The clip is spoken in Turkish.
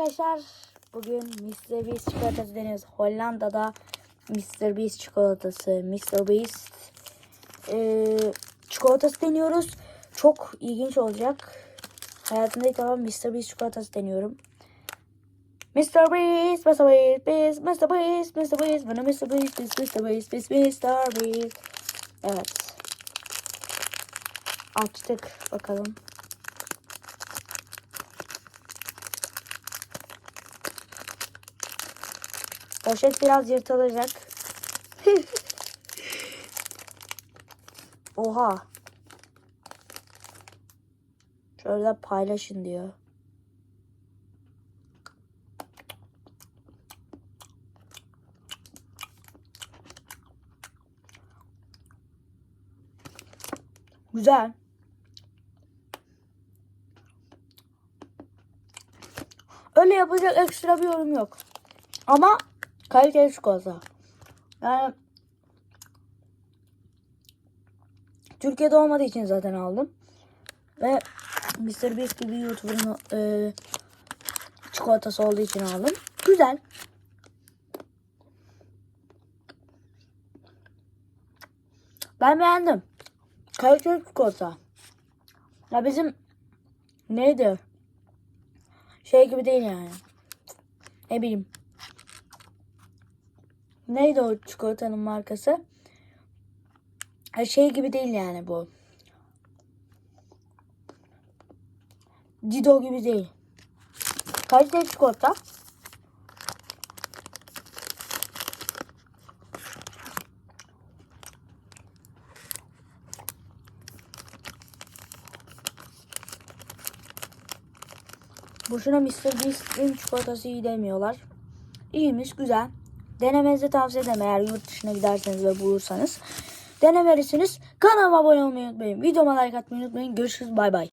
arkadaşlar. Bugün Mr. Beast çikolatası deniyoruz. Hollanda'da Mr. Beast çikolatası. Mr. Beast eee, çikolatası deniyoruz. Çok ilginç olacak. Hayatımda ilk defa Mr. Beast çikolatası deniyorum. Mr. Beast, Mr. Beast, Beast, Mr. Beast, Mr. Beast, bana Mr. Beast, Beast, Mr. Beast, Beast, Mr. Beast. Evet. Açtık bakalım. Poşet biraz yırtılacak. Oha. Şöyle paylaşın diyor. Güzel. Öyle yapacak ekstra bir yorum yok. Ama kaliteli çikolata. Yani Türkiye'de olmadığı için zaten aldım. Ve Mr. Beast gibi YouTuber'ın e, çikolatası olduğu için aldım. Güzel. Ben beğendim. Kaliteli çikolata. Ya bizim neydi? Şey gibi değil yani. Ne bileyim. Neydi o çikolatanın markası? Ha, şey gibi değil yani bu. Dido gibi değil. Kaliteli çikolata. Boşuna Mr. Beast'in çikolatası iyi demiyorlar. İyiymiş, güzel. Denemenizi tavsiye ederim eğer yurt dışına giderseniz ve bulursanız. Denemelisiniz. Kanalıma abone olmayı unutmayın. Videoma like atmayı unutmayın. Görüşürüz. Bay bay.